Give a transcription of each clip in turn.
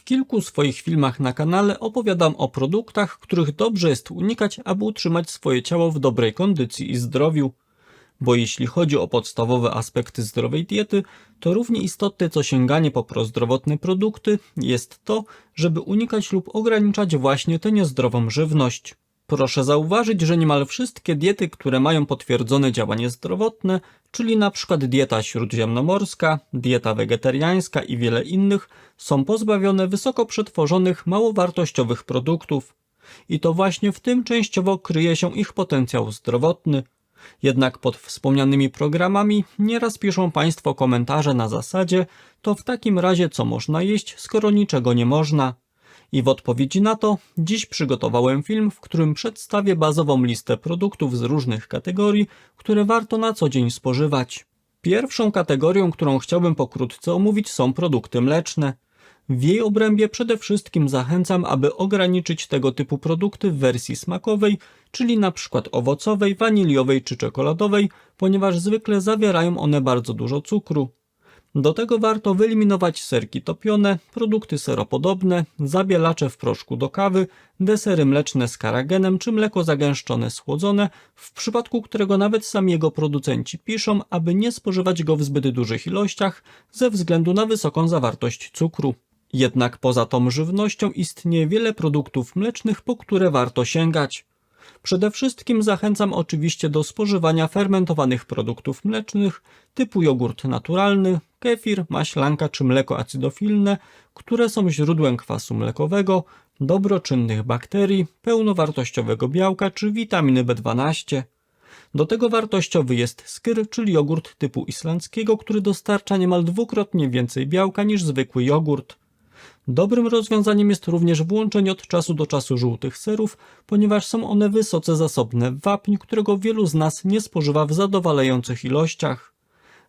W kilku swoich filmach na kanale opowiadam o produktach, których dobrze jest unikać, aby utrzymać swoje ciało w dobrej kondycji i zdrowiu. Bo jeśli chodzi o podstawowe aspekty zdrowej diety, to równie istotne co sięganie po prozdrowotne produkty jest to, żeby unikać lub ograniczać właśnie tę niezdrową żywność. Proszę zauważyć, że niemal wszystkie diety, które mają potwierdzone działanie zdrowotne, czyli przykład dieta śródziemnomorska, dieta wegetariańska i wiele innych, są pozbawione wysoko przetworzonych, małowartościowych produktów. I to właśnie w tym częściowo kryje się ich potencjał zdrowotny. Jednak pod wspomnianymi programami nieraz piszą Państwo komentarze na zasadzie to w takim razie co można jeść, skoro niczego nie można. I w odpowiedzi na to dziś przygotowałem film, w którym przedstawię bazową listę produktów z różnych kategorii, które warto na co dzień spożywać. Pierwszą kategorią, którą chciałbym pokrótce omówić są produkty mleczne. W jej obrębie przede wszystkim zachęcam, aby ograniczyć tego typu produkty w wersji smakowej, czyli przykład owocowej, waniliowej czy czekoladowej, ponieważ zwykle zawierają one bardzo dużo cukru. Do tego warto wyeliminować serki topione, produkty seropodobne, zabielacze w proszku do kawy, desery mleczne z karagenem czy mleko zagęszczone schłodzone, w przypadku którego nawet sami jego producenci piszą, aby nie spożywać go w zbyt dużych ilościach ze względu na wysoką zawartość cukru. Jednak poza tą żywnością istnieje wiele produktów mlecznych, po które warto sięgać. Przede wszystkim zachęcam oczywiście do spożywania fermentowanych produktów mlecznych typu jogurt naturalny, kefir, maślanka czy mleko acydofilne, które są źródłem kwasu mlekowego, dobroczynnych bakterii, pełnowartościowego białka czy witaminy B12. Do tego wartościowy jest skyr, czyli jogurt typu islandzkiego, który dostarcza niemal dwukrotnie więcej białka niż zwykły jogurt. Dobrym rozwiązaniem jest również włączenie od czasu do czasu żółtych serów, ponieważ są one wysoce zasobne w wapń, którego wielu z nas nie spożywa w zadowalających ilościach.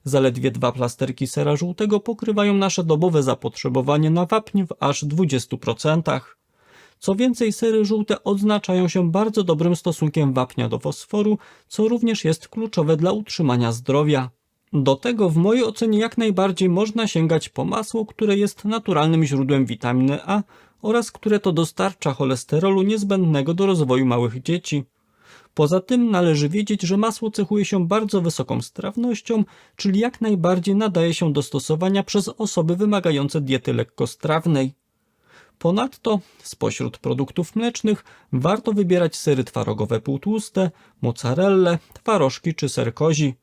Zaledwie dwa plasterki sera żółtego pokrywają nasze dobowe zapotrzebowanie na wapń w aż 20%. Co więcej, sery żółte odznaczają się bardzo dobrym stosunkiem wapnia do fosforu, co również jest kluczowe dla utrzymania zdrowia. Do tego w mojej ocenie jak najbardziej można sięgać po masło, które jest naturalnym źródłem witaminy A oraz które to dostarcza cholesterolu niezbędnego do rozwoju małych dzieci. Poza tym należy wiedzieć, że masło cechuje się bardzo wysoką strawnością, czyli jak najbardziej nadaje się do stosowania przez osoby wymagające diety lekkostrawnej. Ponadto spośród produktów mlecznych warto wybierać sery twarogowe półtłuste, mozzarelle, twarożki czy ser kozi.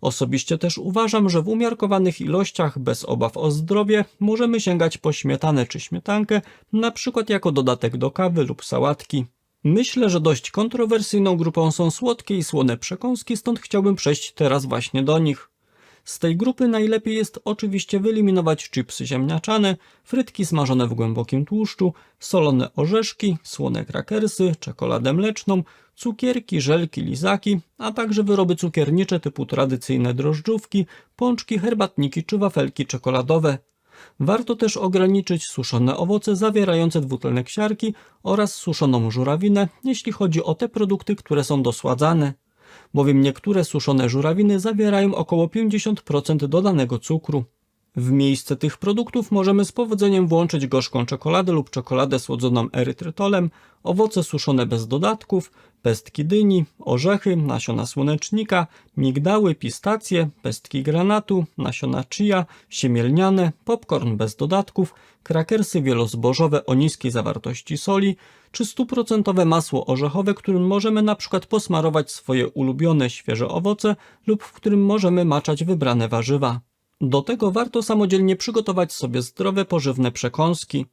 Osobiście też uważam, że w umiarkowanych ilościach, bez obaw o zdrowie, możemy sięgać po śmietanę czy śmietankę, na przykład jako dodatek do kawy lub sałatki. Myślę, że dość kontrowersyjną grupą są słodkie i słone przekąski, stąd chciałbym przejść teraz właśnie do nich. Z tej grupy najlepiej jest oczywiście wyeliminować chipsy ziemniaczane, frytki smażone w głębokim tłuszczu, solone orzeszki, słone krakersy, czekoladę mleczną, cukierki, żelki, lizaki, a także wyroby cukiernicze typu tradycyjne drożdżówki, pączki, herbatniki czy wafelki czekoladowe. Warto też ograniczyć suszone owoce zawierające dwutlenek siarki oraz suszoną żurawinę, jeśli chodzi o te produkty, które są dosładzane bowiem niektóre suszone żurawiny zawierają około 50% dodanego cukru. W miejsce tych produktów możemy z powodzeniem włączyć gorzką czekoladę lub czekoladę słodzoną erytrytolem, owoce suszone bez dodatków, pestki dyni, orzechy, nasiona słonecznika, migdały, pistacje, pestki granatu, nasiona chia, siemielniane, popcorn bez dodatków, krakersy wielozbożowe o niskiej zawartości soli, czy stuprocentowe masło orzechowe, którym możemy na przykład posmarować swoje ulubione świeże owoce lub w którym możemy maczać wybrane warzywa. Do tego warto samodzielnie przygotować sobie zdrowe, pożywne przekąski.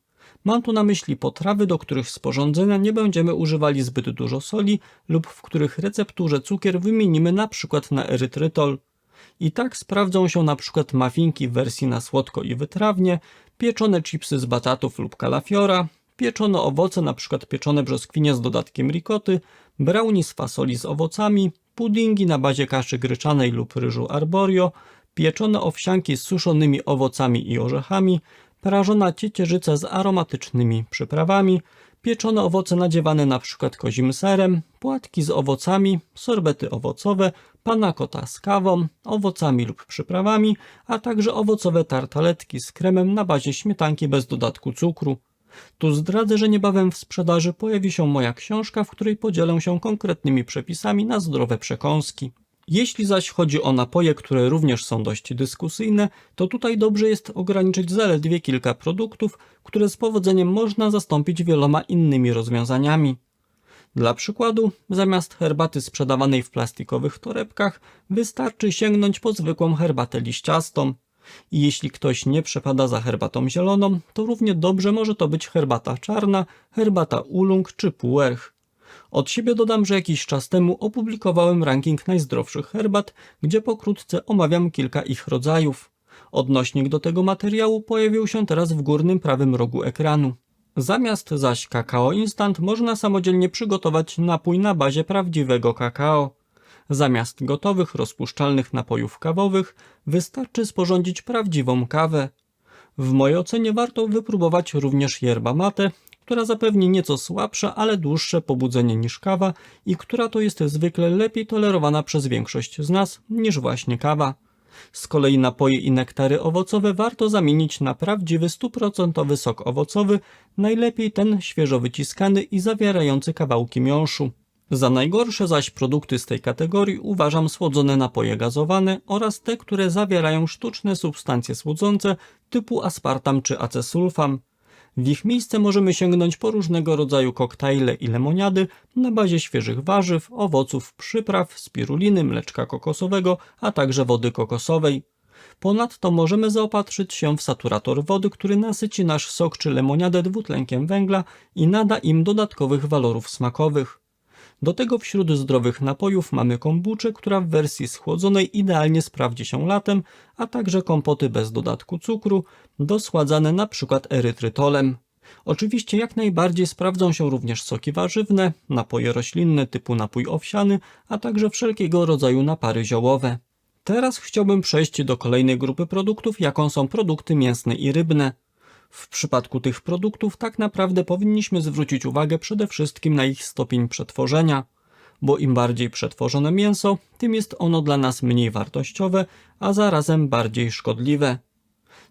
Mam tu na myśli potrawy, do których sporządzenia nie będziemy używali zbyt dużo soli lub w których recepturze cukier wymienimy na przykład na erytrytol. I tak sprawdzą się na przykład mafinki w wersji na słodko i wytrawnie, pieczone chipsy z batatów lub kalafiora, pieczone owoce, na przykład pieczone brzoskwinie z dodatkiem ricoty, brownie z fasoli z owocami, puddingi na bazie kaszy gryczanej lub ryżu arborio, pieczone owsianki z suszonymi owocami i orzechami, prażona ciecierzyca z aromatycznymi przyprawami, pieczone owoce nadziewane na kozim serem, płatki z owocami, sorbety owocowe, panna cotta z kawą, owocami lub przyprawami, a także owocowe tartaletki z kremem na bazie śmietanki bez dodatku cukru. Tu zdradzę, że niebawem w sprzedaży pojawi się moja książka, w której podzielę się konkretnymi przepisami na zdrowe przekąski. Jeśli zaś chodzi o napoje, które również są dość dyskusyjne, to tutaj dobrze jest ograniczyć zaledwie kilka produktów, które z powodzeniem można zastąpić wieloma innymi rozwiązaniami. Dla przykładu, zamiast herbaty sprzedawanej w plastikowych torebkach, wystarczy sięgnąć po zwykłą herbatę liściastą. I jeśli ktoś nie przepada za herbatą zieloną, to równie dobrze może to być herbata czarna, herbata ulung czy puerch. Od siebie dodam, że jakiś czas temu opublikowałem ranking najzdrowszych herbat, gdzie pokrótce omawiam kilka ich rodzajów. Odnośnik do tego materiału pojawił się teraz w górnym prawym rogu ekranu. Zamiast zaś kakao instant można samodzielnie przygotować napój na bazie prawdziwego kakao. Zamiast gotowych, rozpuszczalnych napojów kawowych wystarczy sporządzić prawdziwą kawę. W mojej ocenie warto wypróbować również yerba mate, która zapewni nieco słabsze, ale dłuższe pobudzenie niż kawa i która to jest zwykle lepiej tolerowana przez większość z nas niż właśnie kawa. Z kolei napoje i nektary owocowe warto zamienić na prawdziwy stuprocentowy sok owocowy, najlepiej ten świeżo wyciskany i zawierający kawałki miąższu. Za najgorsze zaś produkty z tej kategorii uważam słodzone napoje gazowane oraz te, które zawierają sztuczne substancje słodzące typu aspartam czy acesulfam. W ich miejsce możemy sięgnąć po różnego rodzaju koktajle i lemoniady na bazie świeżych warzyw, owoców, przypraw, spiruliny, mleczka kokosowego, a także wody kokosowej. Ponadto możemy zaopatrzyć się w saturator wody, który nasyci nasz sok czy lemoniadę dwutlenkiem węgla i nada im dodatkowych walorów smakowych. Do tego wśród zdrowych napojów mamy kombuczę, która w wersji schłodzonej idealnie sprawdzi się latem, a także kompoty bez dodatku cukru, dosładzane przykład erytrytolem. Oczywiście jak najbardziej sprawdzą się również soki warzywne, napoje roślinne typu napój owsiany, a także wszelkiego rodzaju napary ziołowe. Teraz chciałbym przejść do kolejnej grupy produktów, jaką są produkty mięsne i rybne. W przypadku tych produktów tak naprawdę powinniśmy zwrócić uwagę przede wszystkim na ich stopień przetworzenia, bo im bardziej przetworzone mięso, tym jest ono dla nas mniej wartościowe, a zarazem bardziej szkodliwe.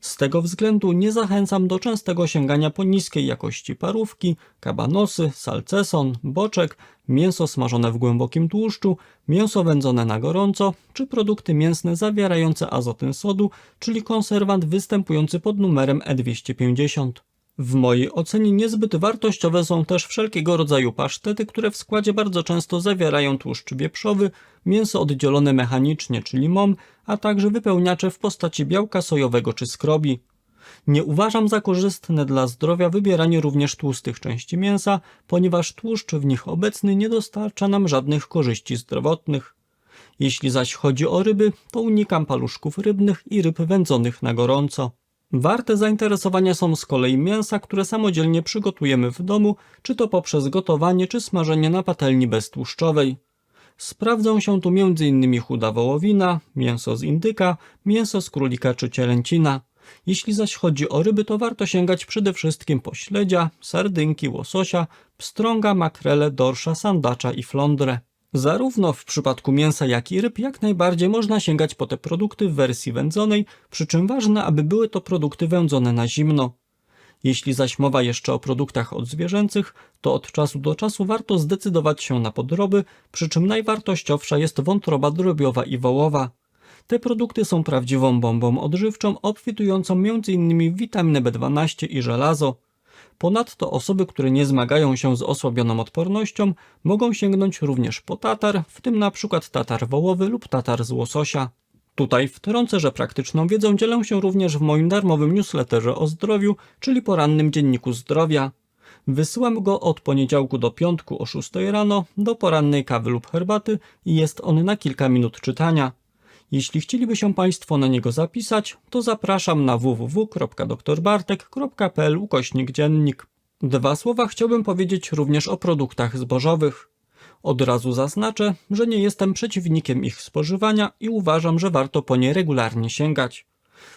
Z tego względu nie zachęcam do częstego sięgania po niskiej jakości parówki, kabanosy, salceson, boczek, mięso smażone w głębokim tłuszczu, mięso wędzone na gorąco, czy produkty mięsne zawierające azotyn sodu, czyli konserwant występujący pod numerem E250. W mojej ocenie niezbyt wartościowe są też wszelkiego rodzaju pasztety, które w składzie bardzo często zawierają tłuszcz wieprzowy, mięso oddzielone mechanicznie, czyli MOM, a także wypełniacze w postaci białka sojowego czy skrobi. Nie uważam za korzystne dla zdrowia wybieranie również tłustych części mięsa, ponieważ tłuszcz w nich obecny nie dostarcza nam żadnych korzyści zdrowotnych. Jeśli zaś chodzi o ryby, to unikam paluszków rybnych i ryb wędzonych na gorąco. Warte zainteresowania są z kolei mięsa, które samodzielnie przygotujemy w domu, czy to poprzez gotowanie, czy smażenie na patelni beztłuszczowej. Sprawdzą się tu m.in. chuda wołowina, mięso z indyka, mięso z królika czy cielęcina. Jeśli zaś chodzi o ryby, to warto sięgać przede wszystkim po śledzia, sardynki, łososia, pstrąga, makrele, dorsza, sandacza i flądrę. Zarówno w przypadku mięsa, jak i ryb jak najbardziej można sięgać po te produkty w wersji wędzonej, przy czym ważne, aby były to produkty wędzone na zimno. Jeśli zaś mowa jeszcze o produktach odzwierzęcych, to od czasu do czasu warto zdecydować się na podroby, przy czym najwartościowsza jest wątroba drobiowa i wołowa. Te produkty są prawdziwą bombą odżywczą, obfitującą m.in. w witaminę B12 i żelazo. Ponadto osoby, które nie zmagają się z osłabioną odpornością, mogą sięgnąć również po tatar, w tym na przykład tatar wołowy lub tatar z łososia. Tutaj wtrącę, że praktyczną wiedzą dzielę się również w moim darmowym newsletterze o zdrowiu, czyli porannym dzienniku zdrowia. Wysyłam go od poniedziałku do piątku o 6 rano do porannej kawy lub herbaty i jest on na kilka minut czytania. Jeśli chcieliby się Państwo na niego zapisać, to zapraszam na www.doktorbartek.pl ukośnik dziennik. Dwa słowa chciałbym powiedzieć również o produktach zbożowych. Od razu zaznaczę, że nie jestem przeciwnikiem ich spożywania i uważam, że warto po nie regularnie sięgać.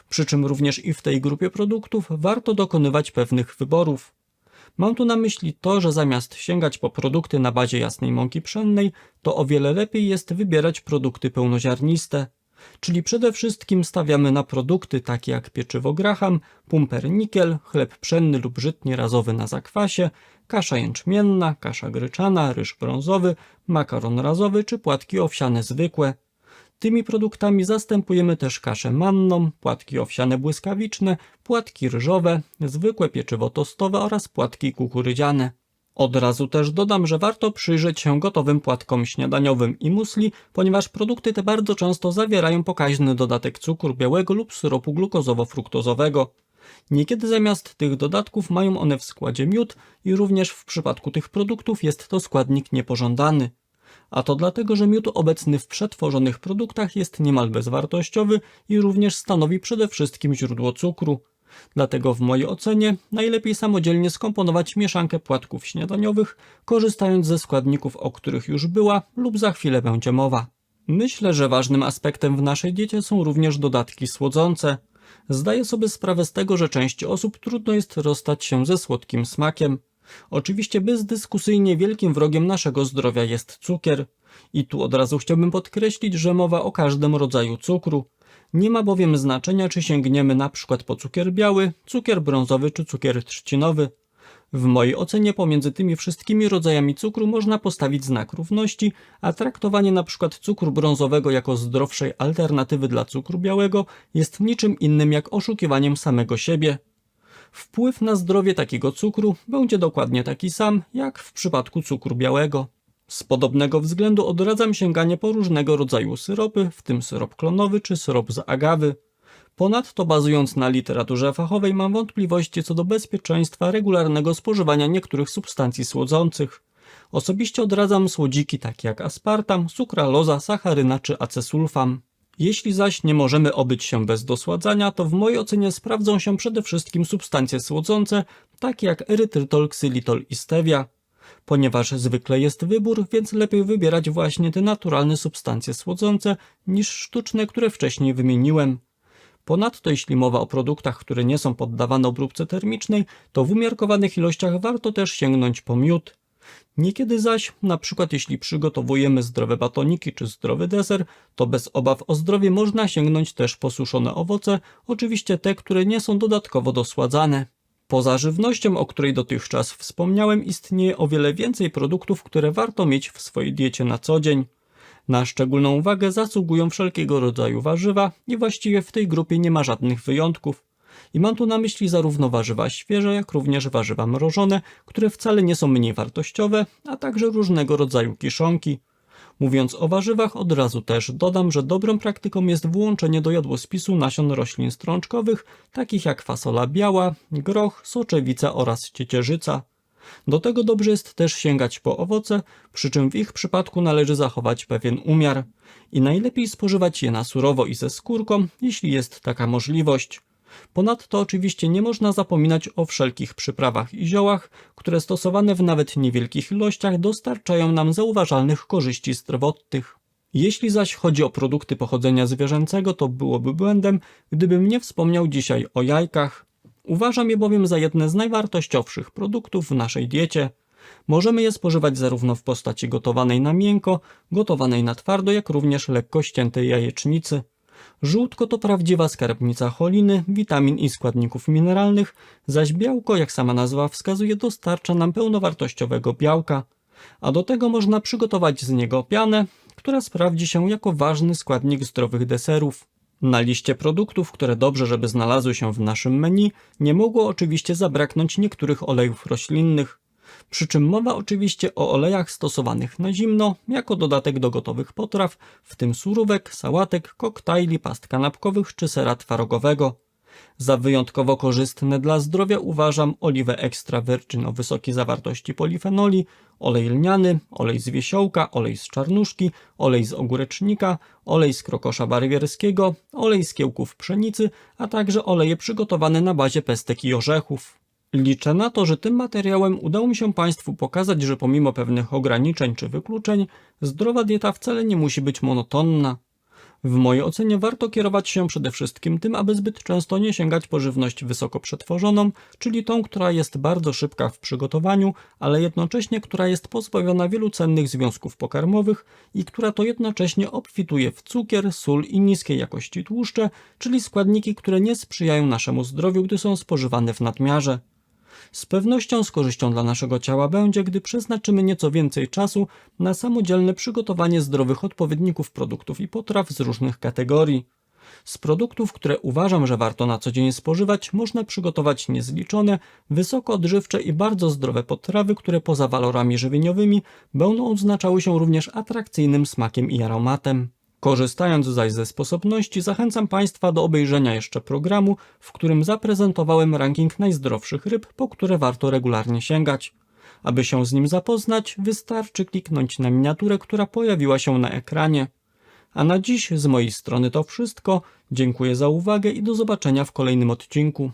Przy czym również i w tej grupie produktów warto dokonywać pewnych wyborów. Mam tu na myśli to, że zamiast sięgać po produkty na bazie jasnej mąki pszennej, to o wiele lepiej jest wybierać produkty pełnoziarniste. Czyli przede wszystkim stawiamy na produkty takie jak pieczywo graham, pumpernikiel, chleb pszenny lub żytnie razowy na zakwasie, kasza jęczmienna, kasza gryczana, ryż brązowy, makaron razowy czy płatki owsiane zwykłe. Tymi produktami zastępujemy też kaszę manną, płatki owsiane błyskawiczne, płatki ryżowe, zwykłe pieczywo tostowe oraz płatki kukurydziane. Od razu też dodam, że warto przyjrzeć się gotowym płatkom śniadaniowym i musli, ponieważ produkty te bardzo często zawierają pokaźny dodatek cukru białego lub syropu glukozowo-fruktozowego. Niekiedy zamiast tych dodatków mają one w składzie miód i również w przypadku tych produktów jest to składnik niepożądany. A to dlatego, że miód obecny w przetworzonych produktach jest niemal bezwartościowy i również stanowi przede wszystkim źródło cukru. Dlatego w mojej ocenie najlepiej samodzielnie skomponować mieszankę płatków śniadaniowych, korzystając ze składników, o których już była lub za chwilę będzie mowa. Myślę, że ważnym aspektem w naszej diecie są również dodatki słodzące. Zdaję sobie sprawę z tego, że części osób trudno jest rozstać się ze słodkim smakiem. Oczywiście bezdyskusyjnie wielkim wrogiem naszego zdrowia jest cukier. I tu od razu chciałbym podkreślić, że mowa o każdym rodzaju cukru. Nie ma bowiem znaczenia, czy sięgniemy na przykład po cukier biały, cukier brązowy czy cukier trzcinowy. W mojej ocenie pomiędzy tymi wszystkimi rodzajami cukru można postawić znak równości, a traktowanie przykład cukru brązowego jako zdrowszej alternatywy dla cukru białego jest niczym innym jak oszukiwaniem samego siebie. Wpływ na zdrowie takiego cukru będzie dokładnie taki sam jak w przypadku cukru białego. Z podobnego względu odradzam sięganie po różnego rodzaju syropy, w tym syrop klonowy czy syrop z agawy. Ponadto bazując na literaturze fachowej mam wątpliwości co do bezpieczeństwa regularnego spożywania niektórych substancji słodzących. Osobiście odradzam słodziki takie jak aspartam, sukraloza, sacharyna czy acesulfam. Jeśli zaś nie możemy obyć się bez dosładzania, to w mojej ocenie sprawdzą się przede wszystkim substancje słodzące, takie jak erytrytol, ksylitol i stevia. Ponieważ zwykle jest wybór, więc lepiej wybierać właśnie te naturalne substancje słodzące niż sztuczne, które wcześniej wymieniłem. Ponadto jeśli mowa o produktach, które nie są poddawane obróbce termicznej, to w umiarkowanych ilościach warto też sięgnąć po miód. Niekiedy zaś, na przykład jeśli przygotowujemy zdrowe batoniki czy zdrowy deser, to bez obaw o zdrowie można sięgnąć też po suszone owoce, oczywiście te, które nie są dodatkowo dosładzane. Poza żywnością, o której dotychczas wspomniałem, istnieje o wiele więcej produktów, które warto mieć w swojej diecie na co dzień. Na szczególną uwagę zasługują wszelkiego rodzaju warzywa i właściwie w tej grupie nie ma żadnych wyjątków. I mam tu na myśli zarówno warzywa świeże, jak również warzywa mrożone, które wcale nie są mniej wartościowe, a także różnego rodzaju kiszonki. Mówiąc o warzywach, od razu też dodam, że dobrą praktyką jest włączenie do jadłospisu nasion roślin strączkowych, takich jak fasola biała, groch, soczewica oraz ciecierzyca. Do tego dobrze jest też sięgać po owoce, przy czym w ich przypadku należy zachować pewien umiar. I najlepiej spożywać je na surowo i ze skórką, jeśli jest taka możliwość. Ponadto oczywiście nie można zapominać o wszelkich przyprawach i ziołach, które stosowane w nawet niewielkich ilościach dostarczają nam zauważalnych korzyści zdrowotnych. Jeśli zaś chodzi o produkty pochodzenia zwierzęcego, to byłoby błędem, gdybym nie wspomniał dzisiaj o jajkach. Uważam je bowiem za jedne z najwartościowszych produktów w naszej diecie. Możemy je spożywać zarówno w postaci gotowanej na miękko, gotowanej na twardo, jak również lekko ściętej jajecznicy. Żółtko to prawdziwa skarbnica choliny, witamin i składników mineralnych, zaś białko, jak sama nazwa wskazuje, dostarcza nam pełnowartościowego białka. A do tego można przygotować z niego pianę, która sprawdzi się jako ważny składnik zdrowych deserów. Na liście produktów, które dobrze, żeby znalazły się w naszym menu, nie mogło oczywiście zabraknąć niektórych olejów roślinnych. Przy czym mowa oczywiście o olejach stosowanych na zimno, jako dodatek do gotowych potraw, w tym surówek, sałatek, koktajli, past kanapkowych czy sera twarogowego. Za wyjątkowo korzystne dla zdrowia uważam oliwę extra virgin o wysokiej zawartości polifenoli, olej lniany, olej z wiesiołka, olej z czarnuszki, olej z ogórecznika, olej z krokosza barwierskiego, olej z kiełków pszenicy, a także oleje przygotowane na bazie pestek i orzechów. Liczę na to, że tym materiałem udało mi się Państwu pokazać, że pomimo pewnych ograniczeń czy wykluczeń, zdrowa dieta wcale nie musi być monotonna. W mojej ocenie warto kierować się przede wszystkim tym, aby zbyt często nie sięgać po żywność wysoko przetworzoną, czyli tą, która jest bardzo szybka w przygotowaniu, ale jednocześnie która jest pozbawiona wielu cennych związków pokarmowych i która to jednocześnie obfituje w cukier, sól i niskiej jakości tłuszcze, czyli składniki, które nie sprzyjają naszemu zdrowiu, gdy są spożywane w nadmiarze. Z pewnością z korzyścią dla naszego ciała będzie, gdy przeznaczymy nieco więcej czasu na samodzielne przygotowanie zdrowych odpowiedników produktów i potraw z różnych kategorii. Z produktów, które uważam, że warto na co dzień spożywać, można przygotować niezliczone, wysoko odżywcze i bardzo zdrowe potrawy, które poza walorami żywieniowymi będą odznaczały się również atrakcyjnym smakiem i aromatem. Korzystając zaś ze sposobności, zachęcam Państwa do obejrzenia jeszcze programu, w którym zaprezentowałem ranking najzdrowszych ryb, po które warto regularnie sięgać. Aby się z nim zapoznać, wystarczy kliknąć na miniaturę, która pojawiła się na ekranie. A na dziś z mojej strony to wszystko. Dziękuję za uwagę i do zobaczenia w kolejnym odcinku.